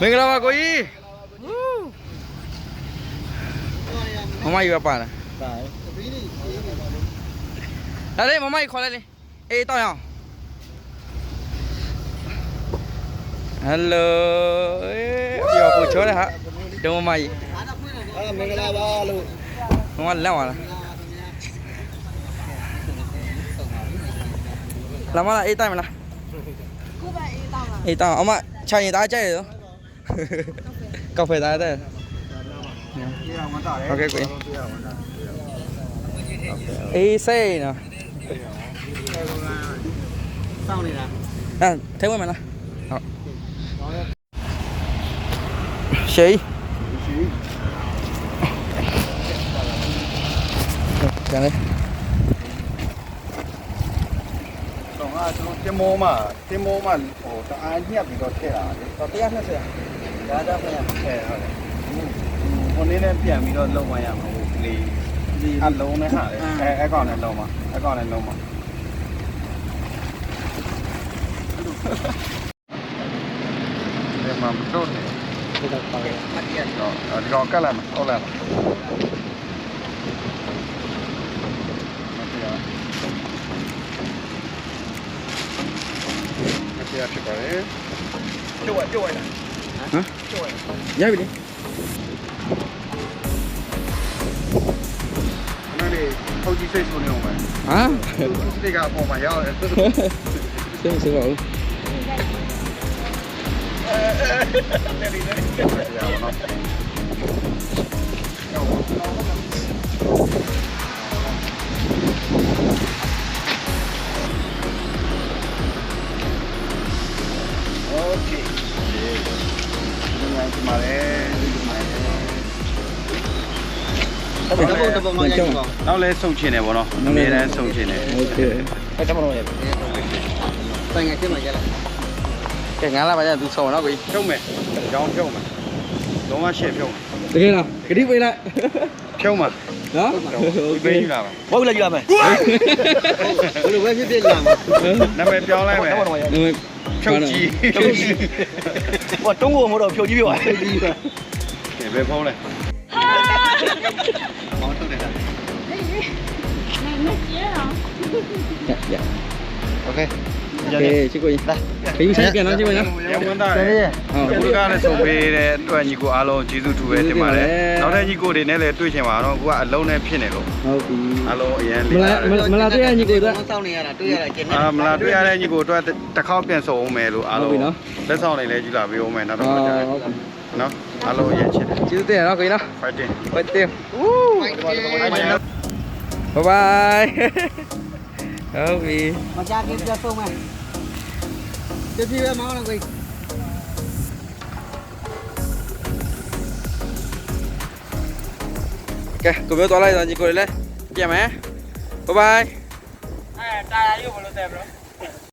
မင်္ဂလာပါကိုကြီးမမကြီးပါပါလားဒါလာလေမမကြီးခေါ်လိုက်လေအေးတောက်ရအောင်ဟယ်လိုအေးပြောကိုချောတယ်ဟာတုံးမမကြီးအာမင်္ဂလာပါလို့မမလက်သွားလားလာမလားအေးတိုက်မလားခုပဲအေးတောင်းလာအေးတောက်အမခြံရင်သားကြိုက်ရတော့ ကောက်ဖဲသားတဲ့ပြေအောင်မတားတယ်ဟုတ်ကဲ့ကိုကြီးပြေအောင်မတားအေးစိတ်နော်စောင်းနေတာအဲထဲဝင်မလားဟုတ်ရှေးရှိကျန်လေတော့ငါကျွန်တော်တင်မောမှာတင်မောမှာဟိုတအားညက်ပြီးတော့ထည့်တာလေတော့120 ဒါတော့ပြန်ထည့်ဟုတ်တယ်ဟိုနေ့နဲ့ပြန်ပြီးတော့လုံမရမှာဟိုလေအလုံးနဲ့ဟာလေအဲအကောင်နဲ့လုံမှာအကောင်နဲ့လုံမှာဒီမှာမတော့နေဒီတော့ပါရမတရားတော့ဒီကောင်ကတ်လိုက်မှာဟုတ်လိုက်မှာမတရားမတရားဖြစ်ပါလေကျုပ်ကကျုပ်ရတာ ဟမ်ကျုပ်ရရပြီလေနားလေထုတ်ကြည့်စိတ်ဆိုးနေအောင်ပဲဟာစိတ်ကအပေါ်မှာရောက်တယ်သူစိတ်ဆိုးပါဦးနေနေနေရအောင်နော်โတပုံမှန်ကြောက်ပါ နောက်လဲဆုတ်ချင်တယ်ဗောနော်အမြဲတမ်းဆုတ်ချင်တယ် โอเค အဲ့တမလို့ရ ပိုင်ငယ်ချင်းမှရလားကဲငါလာပါကြသူဆောင်းတော့ကိုကြီး ဖြုတ်မယ်ကြောင်းဖြုတ်မယ်လုံးဝရှေ့ဖြုတ်မယ် တကယ်လားဂရိပေးလိုက် ဖြုတ်မှာ နော် ပေးယူလာပါ ဘုတ်လိုက်ကြမယ် ဘယ်လိုပဲဖြစ်ဖြစ်လာမှာနာမည်ပြောင်းလိုက်မယ်ဖြုတ်ကြီးဖြုတ်ကြီး ဟိုတုံးကိုမတော့ဖြိုကြီးပြပါ ကဲဘယ်ဖုန်းလဲ Ya, ya. Ok. Ok, chị quỳ. Đây. Chị kia nó chị quỳ nó. ရဝမ်းသာတယ်အခုတကားလည်းဆိုပေးတဲ့အတွက်ညီကိုအားလုံးကျေးဇူးတူပဲတင်ပါတယ်နောက်ထပ်ညီကိုတွေနဲ့လည်းတွေ့ချင်ပါတော့ကိုကအလုံးနဲ့ဖြစ်နေလို့ Không thì အားလုံးအရင်လေး Mà လာ là mà là tôi như cô đó. စောင့်နေရတာတွေ့ရတာကျင်နေအာမလားတွေ့ရတဲ့ညီကိုအတွက်တစ်ခေါက်ပြန်ဆုံအောင်မယ်လို့အားလုံးလက်ဆောင်တွေလည်းကြည့်လာပေးအောင်မယ်နောက်တစ်ခါကျရင်နော်အားလုံးအရင်ချစ်တယ် Chứ tôi nó quỳ nó. fighting Quay tiêu. ဘိုင်ဘိုင် Bye bye. ဟုတ်ပြီမကြခင်ပြတ်ဆုံးမယ်ပြပြပဲမောင်းလာကိုကဲကိုပြောသွားလိုက်တော့ညီကိုလေးပြန်မယ် bye bye အဲတာယာရုပ်ဘယ်လိုတဲ့ဘရော